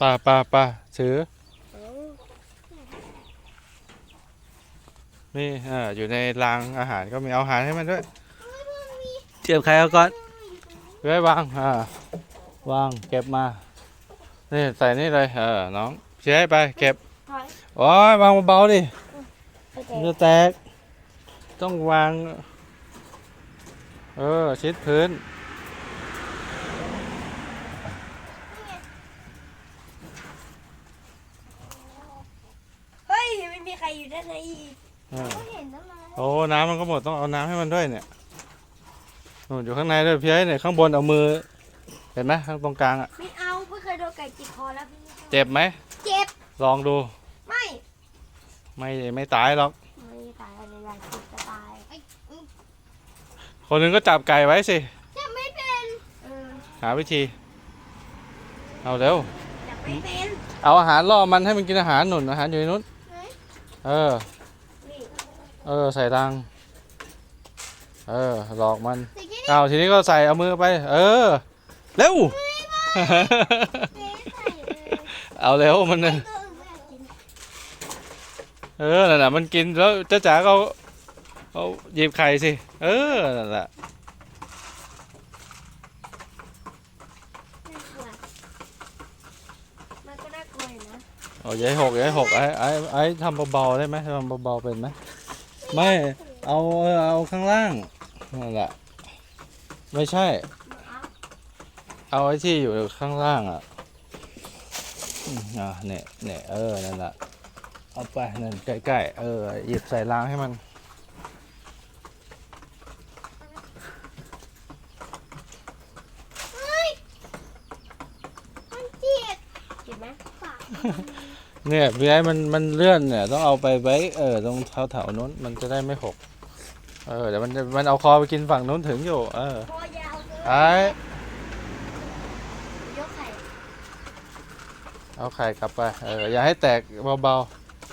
ป่าป่าป่าถือเอานี่อ่าอยู่ในรางอาหารก็มีเอาอาหารให้มันด้วยเจียบใครเอาก่อนไว้วางอ่าวางเก็บมา นี่ใส่นี่เลยเออน้องเชี้ให้ไปเก็บถอยโอ้ยวางเบาๆดิไปแตมันกจะแตก ต้องวาง เออชิดพื้น เฮ้ยไม่มีใค รอยู่ด้านในอีกเออก็เห็นแล้วนะโอ้น้ำมันก็หมดต้องเอาน้ำให้มันด้วยเนี่ยนู่นอยู่ข้างในด้วยพี่ไอ้เนี่ยข้างบนเอามือ เห็นไหมข้างตรงกลางอะไม่เอาไม่เคยโดนไก่จิกคอแล้วพี่เจ็บไหมเจ็บลองดูไม่ไม่ไม่ตายหรอกไม่ตายอะไรอยากจิกจะตายไอ้คนหนึงก็จับไก่ไว้สิจะไม่เป็นเออหาวิธี เอาเร็วจะไม่เป็น เอาอาหารล่อมันให้มันกินอาหารหนุนอาหารอยู่ในนู้นไหน เออนี่เออ ใส่รังเออ หลอกมันสิกี้เอาทีนี้ก็ใส่เอามือไป เออ เร็วเจ๊ใส่เลยเอาเร็วมันน่ะเออไม่อยากกินเออ นั่นน่ะมันกินแล้วจ้าจ๋าก็เอาเอาหยิบไข่สิ เออ นั่นแหละ น่ากลัวมันก็น่ากลัวอยู่นะ เอาย่าให้หกย่าให้หกไอ้ไอ้ไอ้ทำเบาๆได้ไหมทำเบาๆเป็นไหมไม่เอาเอาข้างล่างนั่นแหละไม่ใช่ เอาไอ้ที่อยู่ข้างล่างอะอ่าเนี่ยเนี่ยเออนั่นแหละเอาไปนั่นใกล้ๆเออหยิบใส่รางให้มัน เฮ้ยมันเจ็บเจ็บไหมปาก เนี่ยพี่ไอ้มันมันเลื่อนเนี่ยต้องเอาไปไว้เออตรงแถวๆนู้นมันจะได้ไม่หก เออเดี๋ยวมันจะมันเอาคอไปกินฝั่งนู้นถึงอยู่ เออคอยาวเกินไอ้ยกไข่เอาไข่กลับไปเอออย่าให้แตกเบา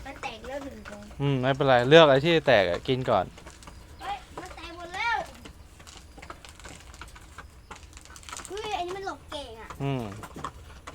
มันแตกแล้วหนึ่งตรงๆอืมไม่เป็นไรเลือกไอ้ที่แตกอะกินก่อน เฮ้ยมันแตกหมดแล้วเฮ้ยอันนี้มันหลบเก่งอะอืม